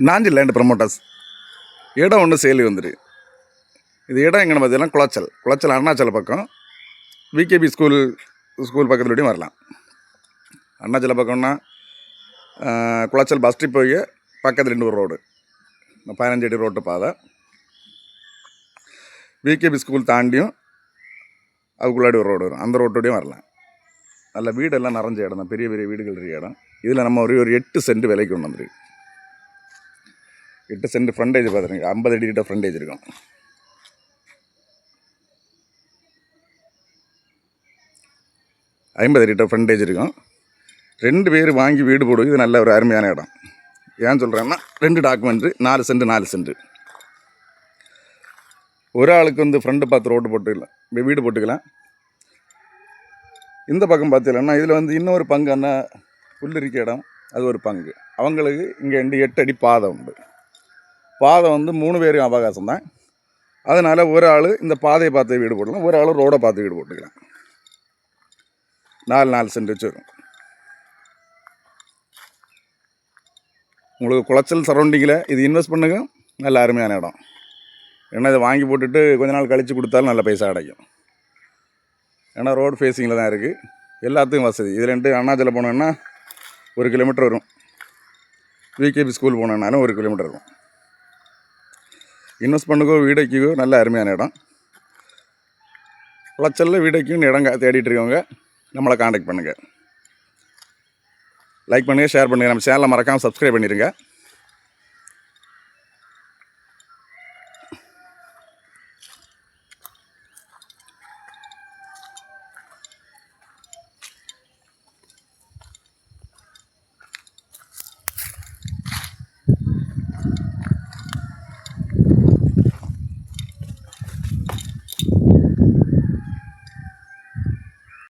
Nanjil land promoters இடம் ஒன்று saline வந்துரு. இது இடம் எங்கே பார்த்தீங்கன்னா குளச்சல். குளச்சல் அருணாச்சல பக்கம். விகேபி ஸ்கூல் ஸ்கூல் பக்கத்துலேயும் வரலாம். அருணாச்சல பக்கம்னா குளாச்சல் குளச்சல் பஸ் ஸ்ட்ரிப் போய் பக்கத்தில் ரெண்டு ஒரு ரோடு பதினஞ்சு அடி ரோட்டு பாதை. விகேபி ஸ்கூல் தாண்டியும் அதுக்குள்ளாடி ஒரு ரோடு வரும். அந்த ரோட்டோடையும் வரலாம். நல்ல வீடெல்லாம் நிறைஞ்ச இடம் தான். பெரிய பெரிய வீடுகள் இருக்கிற இடம். இதில் நம்ம ஒரு ஒரு எட்டு சென்ட் விலைக்கு கொண்டு வந்துருக்கு எட்டு சென்ட் ஃப்ரண்டேஜ் பார்த்துருங்க. ஐம்பது அடி கிட்ட ஃப்ரண்டேஜ் இருக்கும். ஐம்பது அடி கிட்ட ஃப்ரண்டேஜ் இருக்கும். ரெண்டு பேர் வாங்கி வீடு போடுவது இது நல்ல ஒரு அருமையான இடம். ஏன் சொல்கிறேன்னா ரெண்டு டாக்குமெண்ட்டு நாலு சென்ட் நாலு சென்ட் ஒரு ஆளுக்கு வந்து ஃப்ரெண்டு பார்த்து ரோடு போட்டுக்கலாம். வீடு போட்டுக்கலாம். இந்த பக்கம் பார்த்தீங்கன்னா இதில் வந்து இன்னொரு பங்கு என்ன இருக்க இடம். அது ஒரு பங்கு. அவங்களுக்கு இங்கே ரெண்டு எட்டு அடி பாதை உண்டு. பாதை வந்து மூணு பேரும் அவகாசம் தான் அதனால் ஒரு ஆள் இந்த பாதையை பார்த்து வீடு போடலாம் ஒரு ஆள் ரோடை பார்த்து வீடு போட்டுக்கலாம். நாலு நாலு சென்ட் வச்சு வரும். உங்களுக்கு குளச்சல் சரௌண்டிங்கில் இது இன்வெஸ்ட் பண்ணுங்க. நல்ல அருமையான இடம். ஏன்னா இதை வாங்கி போட்டுட்டு கொஞ்ச நாள் கழித்து கொடுத்தாலும் நல்ல பைசா கிடைக்கும் ஏன்னா ரோடு ஃபேஸிங்கில் தான் இருக்குது எல்லாத்துக்கும் வசதி. இதில் ரெண்டு அண்ணாச்சல போனோன்னா ஒரு கிலோமீட்டர் வரும். விகேபி ஸ்கூல் போனோன்னாலும் ஒரு கிலோமீட்டர் இருக்கும் இன்வெஸ்ட் பண்ணுக்கோ வீடைக்கோ நல்ல அருமையான இடம். உளைச்சலில் வீடைக்கும் இடம் கா- தேடிட்டு இருக்கவங்க நம்மளை காண்டாக்ட் பண்ணுங்கள் லைக் பண்ணுங்கள் ஷேர் பண்ணுங்கள் நம்ம சேனலை மறக்காமல் சப்ஸ்கிரைப் பண்ணிடுங்க